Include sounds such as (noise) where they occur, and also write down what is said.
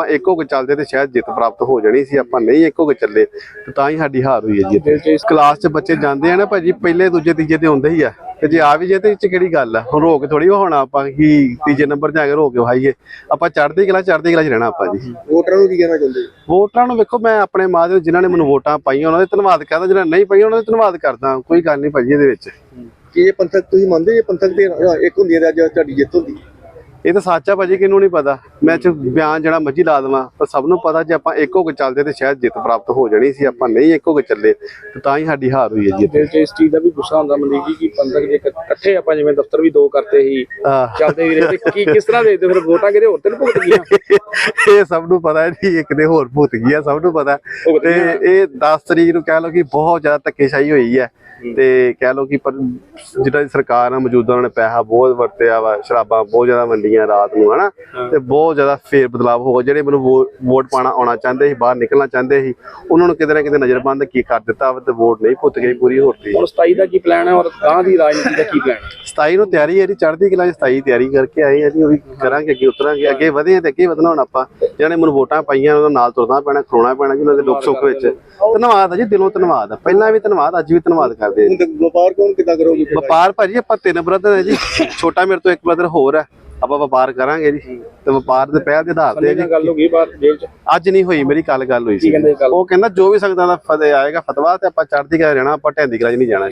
ਆਪਾਂ ਇੱਕ ਹੋ ਕੇ ਚੱਲਦੇ ਤੇ ਸ਼ਾਇਦ ਜਿੱਤ ਪ੍ਰਾਪਤ ਹੋ ਜਾਣੀ ਸੀ ਆਪਾਂ ਨਹੀਂ ਇੱਕ ਹੋ ਕੇ ਚੱਲੇ ਤੇ ਤਾਂ ਹੀ ਸਾਡੀ ਹਾਰ ਹੋਈ ਹੈ ਜੀ ਇੱਥੇ। ਕਲਾਸ 'ਚ ਬੱਚੇ ਜਾਂਦੇ ਆ ਨਾ ਭਾਜੀ ਪਹਿਲੇ ਦੂਜੇ ਤੀਜੇ ਤੇ ਹੁੰਦੇ ਹੀ ਆ। ਤੇ ਜੇ ਆ ਵੀ ਜੇ ਤੇ ਇਹ 'ਚ ਕਿਹੜੀ ਗੱਲ ਆ? ਹੁਣ ਰੋਕ ਥੋੜੀ ਹੋਣਾ ਆਪਾਂ ਕਿ ਤੀਜੇ ਨੰਬਰ ਆ ਕੇ ਰੋਕ ਕੇ ਵਹਾਈਏ ਆਪਾਂ ਚੜ੍ਹਦੀ ਕਲਾ ਚੜ੍ਹਦੀ ਕਲਾ 'ਚ ਰਹਿਣਾ ਆਪਾਂ ਜੀ। ਵੋਟਰਾਂ ਨੂੰ ਕੀ ਕਹਿਣਾ ਚਾਹੁੰਦੇ? ਵੋਟਰਾਂ ਨੂੰ ਵੇਖੋ ਮੈਂ ਆਪਣੇ ਮਾਧਿਅਮ ਜਿਨ੍ਹਾਂ ਨੇ ਮੈਨੂੰ ਵੋਟਾਂ ਪਾਈਆਂ ਉਹਨਾਂ ਦੇ ਧੰਨਵਾਦ ਕਰਦਾ ਜਿਹਨਾਂ ਨੇ ਨਹੀਂ ਪਾਈਆਂ ਉਹਨਾਂ ਦਾ ਧੰਨਵਾਦ ਕਰਦਾ ਕੋਈ ਗੱਲ ਨਹੀਂ ਭਾਜੀ ਇਹਦੇ ਵਿੱਚ। ਕਿ ਇਹ ਪੰਥਕ ਤੁਸੀਂ ਮੰਨਦੇ ਜੇ ਪੰਥਕ ਤੇ ਇੱਕ ਹੁੰਦੀ ਹੈ ਅੱਜ ਤੁਹਾਡੀ ਜਿੱਤ ਹੁੰਦੀ? ਇਹ ਤਾਂ ਸੱਚ ਆ ਭਾਜੀ ਕਿਹਨੂੰ ਨਹੀਂ ਪਤਾ। ਮੈਂ ਚ ਬਿਆਨ ਜਿਹੜਾ ਮਰਜ਼ੀ ਲਾ ਦੇਵਾਂ ਪਰ ਸਭ ਨੂੰ ਪਤਾ ਜੇ ਆਪਾਂ ਇੱਕ ਹੋ ਕੇ ਚੱਲਦੇ ਤੇ ਸ਼ਾਇਦ ਜਿੱਤ ਪ੍ਰਾਪਤ ਹੋ ਜਾਣੀ ਸੀ ਆਪਾਂ ਨਹੀਂ ਇੱਕ ਹੋ ਕੇ ਚੱਲੇ ਤੇ ਤਾਂ ਹੀ ਸਾਡੀ ਹਾਰ ਹੋਈ ਹੈ ਜੀ। ਦਿਲ 'ਚ ਇਸ ਚੀਜ਼ ਦਾ ਵੀ ਗੁੱਸਾ ਹੁੰਦਾ ਜੀ ਕਿ ਪੰਦਕ ਜੇ ਇਕ- ਇਕੱਠੇ ਆਪਾਂ ਜਿਵੇਂ ਦਫ਼ਤਰ ਵੀ ਦੋ ਕਰਤੇ ਸੀ ਚੱਲਦੇ ਵੀ ਰਹੇ ਤੇ ਕੀ ਕਿਸ ਤਰ੍ਹਾਂ ਦੇ ਫਿਰ ਵੋਟਾਂ ਕਿਤੇ ਹੋਰ ਤੇ ਭੁਗਤ ਗਈਆਂ? (laughs) ਇਹ ਸਭ ਨੂੰ ਪਤਾ ਹੈ ਜੀ ਇੱਕ ਦੇ ਹੋਰ ਭੂਤ ਗਈ ਆ ਸਭ ਨੂੰ ਪਤਾ ਭੁਗਤ ਤੇ ਗਈਆਂ। ਇਹ 10 ਤਰੀਕ ਨੂੰ ਕਹਿ ਲਓ ਕਿ ਬਹੁਤ ਜ਼ਿਆਦਾ ਧੱਕੇਸ਼ਾਹੀ ਹੋਈ ਹੈ। ਤੇ ਕਹਿ ਲਓ ਕਿ ਪਰ ਜਿਹੜਾ ਸਰਕਾਰ ਆ ਮੌਜੂਦਾ ਉਹਨਾਂ ਨੇ ਪੈਸਾ ਬਹੁਤ ਵਰਤਿਆ ਵਾ ਸ਼ਰਾਬਾਂ ਬਹੁਤ ਜ਼ਿਆਦਾ ਵੰਡੀਆਂ ਰਾਤ ਨੂੰ ਹਨਾ? ਤੇ ਬਹੁਤ ਜ਼ਿਆਦਾ ਫੇਰ ਬਦਲਾਅ ਹੋ ਗਿਆ। ਜਿਹੜੇ ਮੈਨੂੰ ਵੋਟ ਪਾਣਾ ਆਉਣਾ ਚਾਹੁੰਦੇ ਸੀ ਬਾਹਰ ਨਿਕਲਣਾ ਚਾਹੁੰਦੇ ਸੀ ਉਹਨਾਂ ਨੂੰ ਕਿਤੇ ਨਾ ਕਿਤੇ ਨਜ਼ਰਬੰਦ ਕੀ ਕਰ ਦਿੱਤਾ ਤੇ ਵੋਟ ਨਹੀਂ ਪੁੱਤ ਗਈ ਪੂਰੀ ਹੋਤੀ ਹੁਣ 27 ਦਾ ਕੀ ਪਲਾਨ ਹੈ ਔਰ ਗਾਂ ਦੀ ਰਾਜਨੀਤੀ ਦਾ ਕੀ ਪਲਾਨ ਹੈ? 27 ਨੂੰ ਤਿਆਰੀ ਹੈ ਜੀ ਚੜ੍ਹਦੀ ਕਲਾ 27 ਤਿਆਰੀ ਕਰਕੇ ਆਏ ਆ ਜੀ ਉਹ ਵੀ ਕਰਾਂਗੇ ਅੱਗੇ ਉਤਰਾਂਗੇ ਅੱਗੇ ਵਧੇ ਤੇ ਅੱਗੇ ਵਧਣਾ ਹੁਣ ਆਪਾਂ। ਜਿਹਨਾਂ ਨੇ ਮੈਨੂੰ ਵੋਟਾਂ ਪਾਈਆਂ ਉਹਨਾਂ ਨਾਲ ਤੁਰਨਾ ਪੈਣਾ ਖਲੋਣਾ ਪੈਣਾ ਜੀ ਉਹਨਾਂ ਦੇ ਦੁੱਖ ਸੁੱਖ ਵਿੱਚ। ਧੰਨਵਾਦ ਆ ਜੀ ਦਿਲੋਂ ਧੰਨਵਾਦ ਪਹਿਲਾਂ ਵੀ ਧੰਨਵਾਦ ਅੱਜ ਵੀ ਧੰਨਵਾਦ ਕਰਦੇ ਆ ਵਪਾਰ ਕੌਣ ਕਿੱਦਾਂ ਕਰੋਗੇ? ਵਪਾਰ ਭਾਜੀ ਆਪਾਂ ਤਿੰਨ ਬ੍ਰਦਰ ਹੈ ਜੀ। ਛੋਟਾ ਮੇਰੇ ਤੋਂ ਇੱਕ ਬ੍ਰਦਰ ਹੋਰ ਹੈ ਆਪਾਂ ਵਪਾਰ ਕਰਾਂਗੇ ਜੀ। ਤੇ ਵਪਾਰ ਦੇ ਪਹਿਲ ਦੇ ਆਧਾਰ ਤੇ ਜੀ। ਗੱਲ ਹੋ ਗਈ ਬਾਹਰ ਜੇਲ੍ਹ 'ਚ? ਅੱਜ ਨਹੀਂ ਹੋਈ ਮੇਰੀ ਕੱਲ ਗੱਲ ਹੋਈ ਸੀ? ਉਹ ਕਹਿੰਦਾ ਜੋ ਵੀ ਸੰਗਤਾਂ ਦਾ ਫਤਿਹ ਆਏਗਾ ਫਤਵਾ ਤੇ ਆਪਾਂ ਚੜ੍ਹਦੀ ਕਲਾ ਰਹਿਣਾ ਆਪਾਂ ਢੈਂਦੀ ਕਲਾ ਨਹੀਂ ਜਾਣਾ